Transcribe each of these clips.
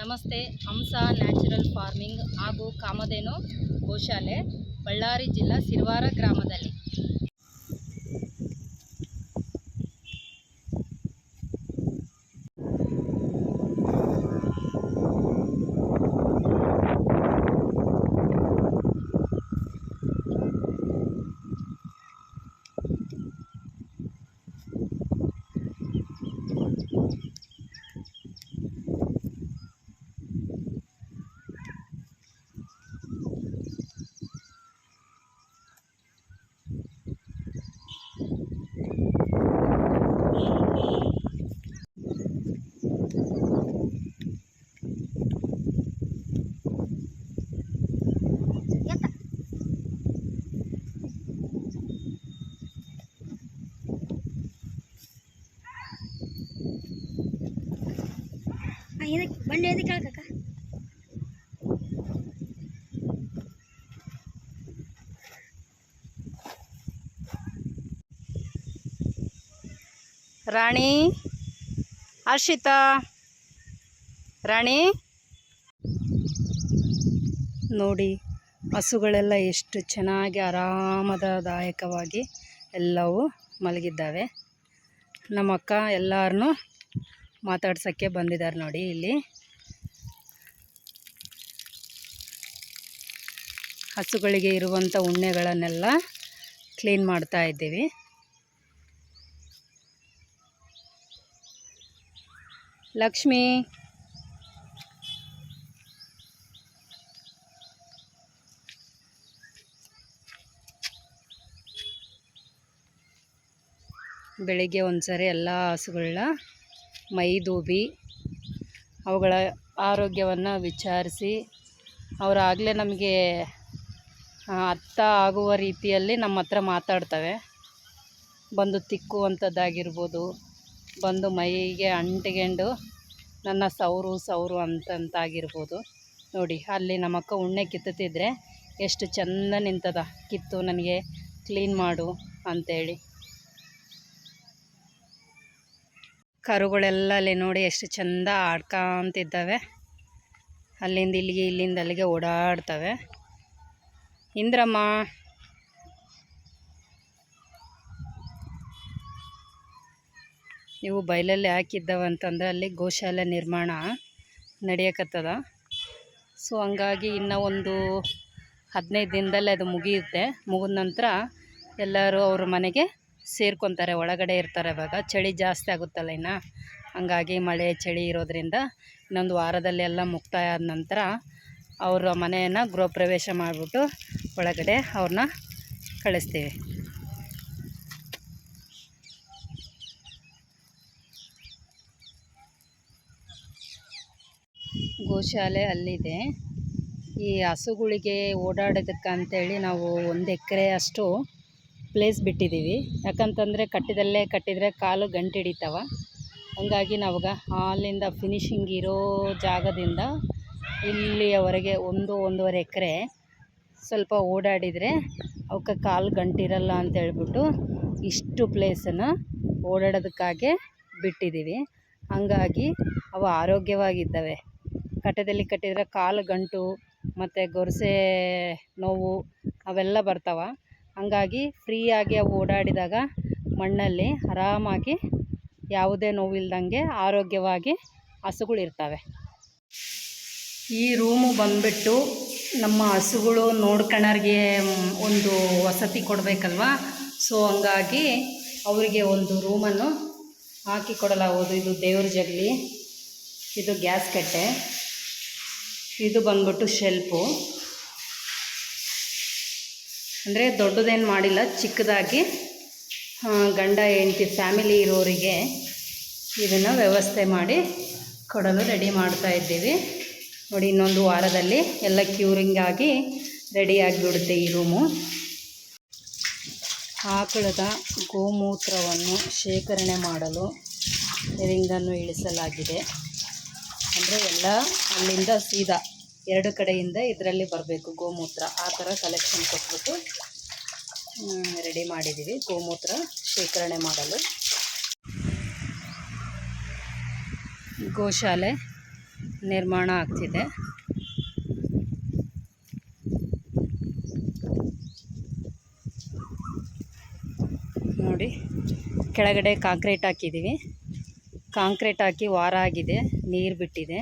ನಮಸ್ತೆ ಹಂಸ natural farming ಹಾಗೂ ಕಾಮಧೇನು ಗೋಶಾಲೆ ಬಳ್ಳಾರಿ ಜಿಲ್ಲಾ ಸಿರ್ವಾರ ಗ್ರಾಮದಲ್ಲಿ. ಇದಕ್ಕೆ ಬಂಡೆ ಇದಕ್ಕೆ ಹಾಕಕ್ಕ. ರಾಣಿ, ಹರ್ಷಿತಾ. ರಾಣಿ. ನೋಡಿ, ಹಸುಗಳೆಲ್ಲ ಎಷ್ಟು ಚೆನ್ನಾಗಿ ಆರಾಮದಾಯಕವಾಗಿ ಎಲ್ಲವೂ ಮಲಗಿದ್ದಾವೆ. ನಮ್ಮ ಅಕ್ಕ ಎಲ್ಲರನ್ನೂ ಮಾತಾಡ್ಸೋಕ್ಕೆ ಬಂದಿದ್ದಾರೆ ನೋಡಿ ಇಲ್ಲಿ. ಹಸುಗಳಿಗೆ ಇರುವಂಥ ಉಣ್ಣೆಗಳನ್ನೆಲ್ಲ ಕ್ಲೀನ್ ಮಾಡ್ತಾ ಇದ್ದೀವಿ. ಲಕ್ಷ್ಮಿ. ಬೆಳಿಗ್ಗೆ ಒಂದ್ಸರಿ ಎಲ್ಲ ಹಸುಗಳನ್ನ ಮೈದೂಬಿ ಅವುಗಳ ಆರೋಗ್ಯವನ್ನು ವಿಚಾರಿಸಿ ಅವರಾಗಲೇ ನಮಗೆ ಆ, ಅರ್ಥ ಆಗುವ ರೀತಿಯಲ್ಲಿ ನಮ್ಮ ಹತ್ರ ಮಾತಾಡ್ತವೆ. ಬಂದು ತಿಕ್ಕುವಂಥದ್ದಾಗಿರ್ಬೋದು ಬಂದು ಮೈಗೆ ಅಂಟಿಗೆಂಡು ನನ್ನ ಸೌರು ಸೌರು ಅಂತಂತಾಗಿರ್ಬೋದು. ನೋಡಿ ಅಲ್ಲಿ ನಮ್ಮಕ್ಕ ಉಣ್ಣೆ ಕಿತ್ತುತ್ತಿದ್ರೆ ಎಷ್ಟು ಚಂದ ನಿಂತದ. ಕಿತ್ತು ನನಗೆ ಕ್ಲೀನ್ ಮಾಡು ಅಂತೇಳಿ. ಕರುಗಳೆಲ್ಲ ಅಲ್ಲಿ ನೋಡಿ ಎಷ್ಟು ಚಂದ ಆಡ್ಕೊಂತಿದ್ದಾವೆ. ಅಲ್ಲಿಂದ ಇಲ್ಲಿಗೆ ಇಲ್ಲಿಂದ ಅಲ್ಲಿಗೆ ಓಡಾಡ್ತವೆ. ಇಂದ್ರಮ್ಮ. ಇವು ಬಯಲಲ್ಲಿ ಹಾಕಿದ್ದಾವೆ ಅಂತಂದ್ರೆ ಅಲ್ಲಿ ಗೋಶಾಲೆ ನಿರ್ಮಾಣ ನಡೆಯಕತ್ತದ. ಸೊ, ಹಂಗಾಗಿ ಇನ್ನು ಒಂದು ಹದಿನೈದು ದಿನದಲ್ಲಿ ಅದು ಮುಗಿಯುತ್ತೆ. ಮುಗಿದ ನಂತರ ಎಲ್ಲರೂ ಅವ್ರ ಮನೆಗೆ ಸೇರ್ಕೊತಾರೆ, ಒಳಗಡೆ ಇರ್ತಾರೆ ಇವಾಗ. ಚಳಿ ಜಾಸ್ತಿ ಆಗುತ್ತಲ್ಲ ಇನ್ನು? ಹಂಗಾಗಿ ಮಳೆ, ಚಳಿ ಇರೋದರಿಂದ ಇನ್ನೊಂದು ವಾರದಲ್ಲಿ ಎಲ್ಲ ಮುಕ್ತಾಯ ಆದ ನಂತರ ಅವರ ಮನೆಯನ್ನು ಗೃಹ ಪ್ರವೇಶ ಮಾಡಿಬಿಟ್ಟು ಒಳಗಡೆ ಅವ್ರನ್ನ ಕಳಿಸ್ತೀವಿ. ಗೋಶಾಲೆ ಅಲ್ಲಿದೆ. ಈ ಹಸುಗಳಿಗೆ ಓಡಾಡೋದಕ್ಕೆ ಅಂತೇಳಿ ನಾವು ಒಂದು ಎಕರೆ ಅಷ್ಟು ಪ್ಲೇಸ್ ಬಿಟ್ಟಿದ್ದೀವಿ. ಯಾಕಂತಂದರೆ ಕಟ್ಟಿದಲ್ಲೇ ಕಟ್ಟಿದರೆ ಕಾಲು ಗಂಟು ಹಿಡಿತಾವ. ಹಂಗಾಗಿ ನಾವಾಗ ಹಾಲಿಂದ ಫಿನಿಶಿಂಗ್ ಇರೋ ಜಾಗದಿಂದ ಇಲ್ಲಿಯವರೆಗೆ ಒಂದು ಒಂದೂವರೆ ಎಕರೆ ಸ್ವಲ್ಪ ಓಡಾಡಿದರೆ ಅವಕ್ಕೆ ಕಾಲು ಗಂಟಿರಲ್ಲ ಅಂತ ಹೇಳ್ಬಿಟ್ಟು ಇಷ್ಟು ಪ್ಲೇಸನ್ನು ಓಡಾಡೋದಕ್ಕಾಗೆ ಬಿಟ್ಟಿದ್ದೀವಿ. ಹಂಗಾಗಿ ಅವು ಆರೋಗ್ಯವಾಗಿದ್ದಾವೆ. ಕಟ್ಟದಲ್ಲಿ ಕಟ್ಟಿದರೆ ಕಾಲು ಗಂಟು, ಮತ್ತು ಗೊರಸೆ ನೋವು ಅವೆಲ್ಲ ಬರ್ತಾವೆ. ಹಂಗಾಗಿ ಫ್ರೀಯಾಗಿ ಅವು ಓಡಾಡಿದಾಗ ಮಣ್ಣಲ್ಲಿ ಆರಾಮಾಗಿ ಯಾವುದೇ ನೋವಿಲ್ದಂಗೆ ಆರೋಗ್ಯವಾಗಿ ಹಸುಗಳು ಇರ್ತವೆ. ಈ ರೂಮು ಬಂದುಬಿಟ್ಟು ನಮ್ಮ ಹಸುಗಳು ನೋಡ್ಕೊಳ್ಳೋರಿಗೆ ಒಂದು ವಸತಿ ಕೊಡಬೇಕಲ್ವಾ? ಸೊ, ಹಂಗಾಗಿ ಅವರಿಗೆ ಒಂದು ರೂಮನ್ನು ಹಾಕಿ ಕೊಡಲಾಗುವುದು ಇದು ದೇವ್ರ ಜಗಲಿ, ಇದು ಗ್ಯಾಸ್ ಕಟ್ಟೆ, ಇದು ಬಂದ್ಬಿಟ್ಟು ಶೆಲ್ಫು ಅಂದರೆ ದೊಡ್ಡದೇನು ಮಾಡಿಲ್ಲ, ಚಿಕ್ಕದಾಗಿ ಗಂಡ, ಹೆಂಡತಿ, ಫ್ಯಾಮಿಲಿ ಇರೋರಿಗೆ ಇದನ್ನು ವ್ಯವಸ್ಥೆ ಮಾಡಿ ಕೊಡಲು ರೆಡಿ ಮಾಡ್ತಾ ಇದ್ದೀವಿ. ನೋಡಿ, ಇನ್ನೊಂದು ವಾರದಲ್ಲಿ ಎಲ್ಲ ಕ್ಯೂರಿಂಗ್ ಆಗಿ ರೆಡಿ ಆಗಿಬಿಡುತ್ತೆ ಈ ರೂಮು. ಆಕಳದ ಗೋಮೂತ್ರವನ್ನು ಶೇಖರಣೆ ಮಾಡಲು ರಿಂಗನ್ನು ಇಳಿಸಲಾಗಿದೆ. ಅಂದರೆ ಎಲ್ಲ ಅಲ್ಲಿಂದ ಸೀದಾ. ಎರಡು ಕಡೆಯಿಂದ ಇದರಲ್ಲಿ ಬರಬೇಕು ಗೋಮೂತ್ರ. ಆ ಥರ ಕಲೆಕ್ಷನ್ ಕೊಟ್ಬಿಟ್ಟು ರೆಡಿ ಮಾಡಿದ್ದೀವಿ. ಗೋಮೂತ್ರ ಶೇಖರಣೆ ಮಾಡಲು. ಗೋಶಾಲೆ ನಿರ್ಮಾಣ ಆಗ್ತಿದೆ. ನೋಡಿ, ಕೆಳಗಡೆ ಕಾಂಕ್ರೀಟ್ ಹಾಕಿದ್ದೀವಿ. ಕಾಂಕ್ರೀಟ್ ಹಾಕಿ ವಾರ ಆಗಿದೆ, ನೀರು ಬಿಟ್ಟಿದೆ.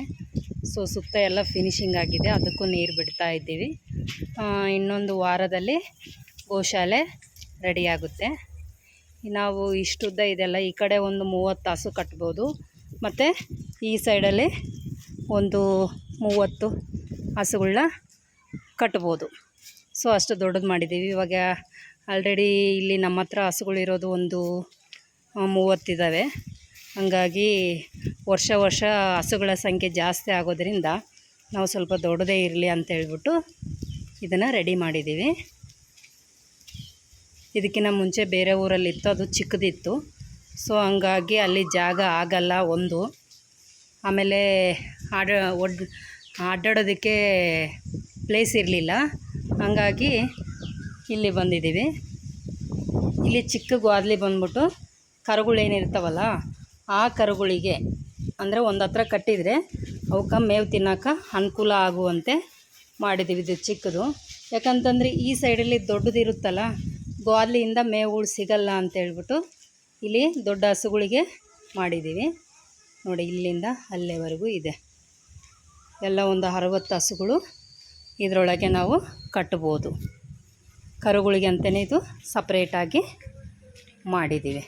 ಸೊ ಸುತ್ತ ಎಲ್ಲ ಫಿನಿಶಿಂಗ್ ಆಗಿದೆ, ಅದಕ್ಕೂ ನೀರು ಬಿಡ್ತಾ ಇದ್ದೀವಿ. ಇನ್ನೊಂದು ವಾರದಲ್ಲಿ ಗೋಶಾಲೆ ರೆಡಿಯಾಗುತ್ತೆ ನಾವು ಇಷ್ಟುದ್ದ ಇದೆಲ್ಲ ಈ ಕಡೆ ಒಂದು ಮೂವತ್ತು ಹಸು ಕಟ್ಬೋದು. ಮತ್ತು ಈ ಸೈಡಲ್ಲಿ ಒಂದು ಮೂವತ್ತು ಹಸುಗಳನ್ನ ಕಟ್ಬೋದು. ಸೊ ಅಷ್ಟು ದೊಡ್ಡದು ಮಾಡಿದ್ದೀವಿ. ಇವಾಗ ಆಲ್ರೆಡಿ ಇಲ್ಲಿ ನಮ್ಮ ಹತ್ರ ಹಸುಗಳಿರೋದು ಒಂದು ಮೂವತ್ತಿದ್ದಾವೆ ಹಂಗಾಗಿ ವರ್ಷ ವರ್ಷ ಹಸುಗಳ ಸಂಖ್ಯೆ ಜಾಸ್ತಿ ಆಗೋದರಿಂದ ನಾವು ಸ್ವಲ್ಪ ದೊಡ್ಡದೇ ಇರಲಿ ಅಂತ ಹೇಳ್ಬಿಟ್ಟು ಇದನ್ನು ರೆಡಿ ಮಾಡಿದ್ದೀವಿ. ಇದಕ್ಕಿಂತ ಮುಂಚೆ ಬೇರೆ ಊರಲ್ಲಿತ್ತು, ಅದು ಚಿಕ್ಕದಿತ್ತು. ಸೊ ಹಂಗಾಗಿ ಅಲ್ಲಿ ಜಾಗ ಆಗಲ್ಲ ಒಂದು. ಆಮೇಲೆ ಆಡ, ಒಡ್, ಅಡ್ಡಾಡೋದಕ್ಕೆ ಪ್ಲೇಸ್ ಇರಲಿಲ್ಲ. ಹಂಗಾಗಿ ಇಲ್ಲಿ ಬಂದಿದ್ದೀವಿ. ಇಲ್ಲಿ ಚಿಕ್ಕ ಗ್ವಾದ್ಲಿ ಬಂದ್ಬಿಟ್ಟು ಕರುಗಳೇನಿರ್ತಾವಲ್ಲ ಆ ಕರುಗಳಿಗೆ ಅಂದರೆ ಒಂದು ಹತ್ರ ಕಟ್ಟಿದರೆ ಅವಕ್ಕೆ ಮೇವು ತಿನ್ನೋಕೆ ಅನುಕೂಲ ಆಗುವಂತೆ ಮಾಡಿದ್ದೀವಿ ಇದು ಚಿಕ್ಕದು. ಯಾಕಂತಂದರೆ ಈ ಸೈಡಲ್ಲಿ ದೊಡ್ಡದಿರುತ್ತಲ್ಲ ಗ್ವಾದ್ಲಿಯಿಂದ ಮೇವುಗಳು ಸಿಗಲ್ಲ ಅಂತ ಹೇಳ್ಬಿಟ್ಟು ಇಲ್ಲಿ ದೊಡ್ಡ ಹಸುಗಳಿಗೆ ಮಾಡಿದ್ದೀವಿ ನೋಡಿ, ಇಲ್ಲಿಂದ ಅಲ್ಲೇವರೆಗೂ ಇದೆ. ಎಲ್ಲ ಒಂದು ಅರವತ್ತು ಹಸುಗಳು ಇದರೊಳಗೆ ನಾವು ಕಟ್ಬೋದು. ಕರುಗಳಿಗೆ ಅಂತಲೇ ಇದು ಸಪ್ರೇಟಾಗಿ ಮಾಡಿದ್ದೀವಿ